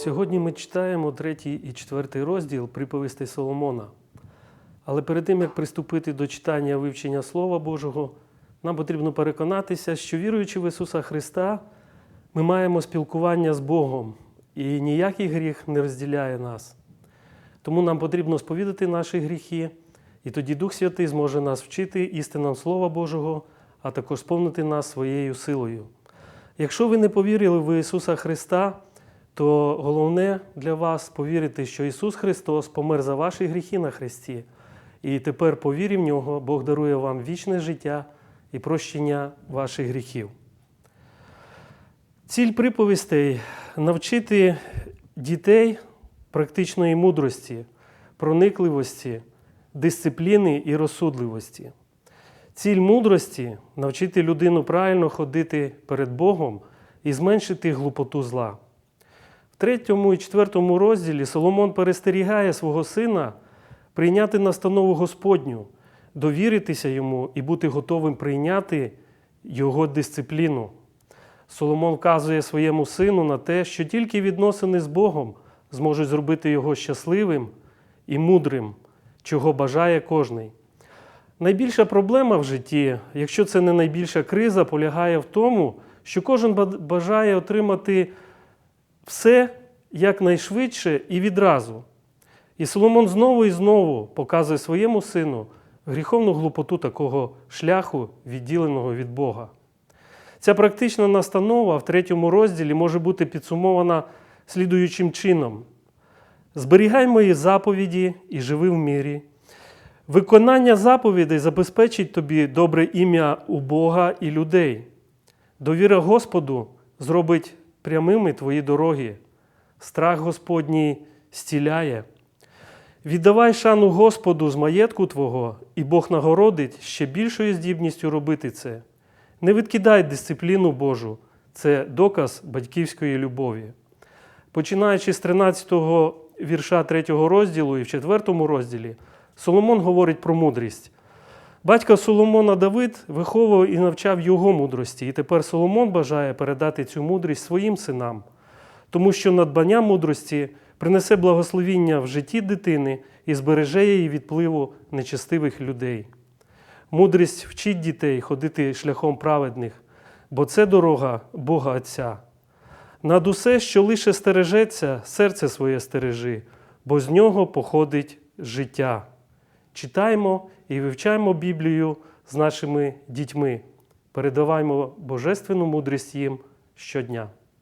Сьогодні ми читаємо третій і четвертий розділ приповістей Соломона. Але перед тим, як приступити до читання вивчення Слова Божого, нам потрібно переконатися, що віруючи в Ісуса Христа, ми маємо спілкування з Богом, і ніякий гріх не розділяє нас. Тому нам потрібно сповідати наші гріхи, і тоді Дух Святий зможе нас вчити істинам Слова Божого, а також сповнити нас своєю силою. Якщо ви не повірили в Ісуса Христа, то головне для вас повірити, що Ісус Христос помер за ваші гріхи на Христі, і тепер по в нього Бог дарує вам вічне життя і прощення ваших гріхів. Ціль приповістей навчити дітей практичної мудрості, проникливості, дисципліни і розсудливості. Ціль мудрості навчити людину правильно ходити перед Богом і зменшити глупоту зла. Третьому і четвертому розділі Соломон перестерігає свого сина прийняти настанову Господню, довіритися йому і бути готовим прийняти його дисципліну. Соломон вказує своєму сину на те, що тільки відносини з Богом зможуть зробити його щасливим і мудрим, чого бажає кожний. Найбільша проблема в житті, якщо це не найбільша криза, полягає в тому, що кожен бажає отримати все якнайшвидше і відразу. І Соломон знову і знову показує своєму сину гріховну глупоту такого шляху, відділеного від Бога. Ця практична настанова в третьому розділі може бути підсумована слідуючим чином: зберігай мої заповіді і живи в мірі. Виконання заповідей забезпечить тобі добре ім'я у Бога і людей. Довіра Господу зробить прямими твої дороги. Страх Господній стіляє. Віддавай шану Господу з маєтку Твого, і Бог нагородить ще більшою здібністю робити це. Не відкидай дисципліну Божу, це доказ батьківської любові. Починаючи з 13 го вірша 3 розділу і в 4 розділі, Соломон говорить про мудрість. Батько Соломона Давид виховував і навчав його мудрості, і тепер Соломон бажає передати цю мудрість своїм синам, тому що надбання мудрості принесе благословіння в житті дитини і збереже її від впливу нечестивих людей. Мудрість вчить дітей ходити шляхом праведних, бо це дорога Бога Отця. Над усе, що лише стережеться, серце своє стережи, бо з нього походить життя. Читаємо і вивчаємо Біблію з нашими дітьми. передаваємо божественну мудрість їм щодня.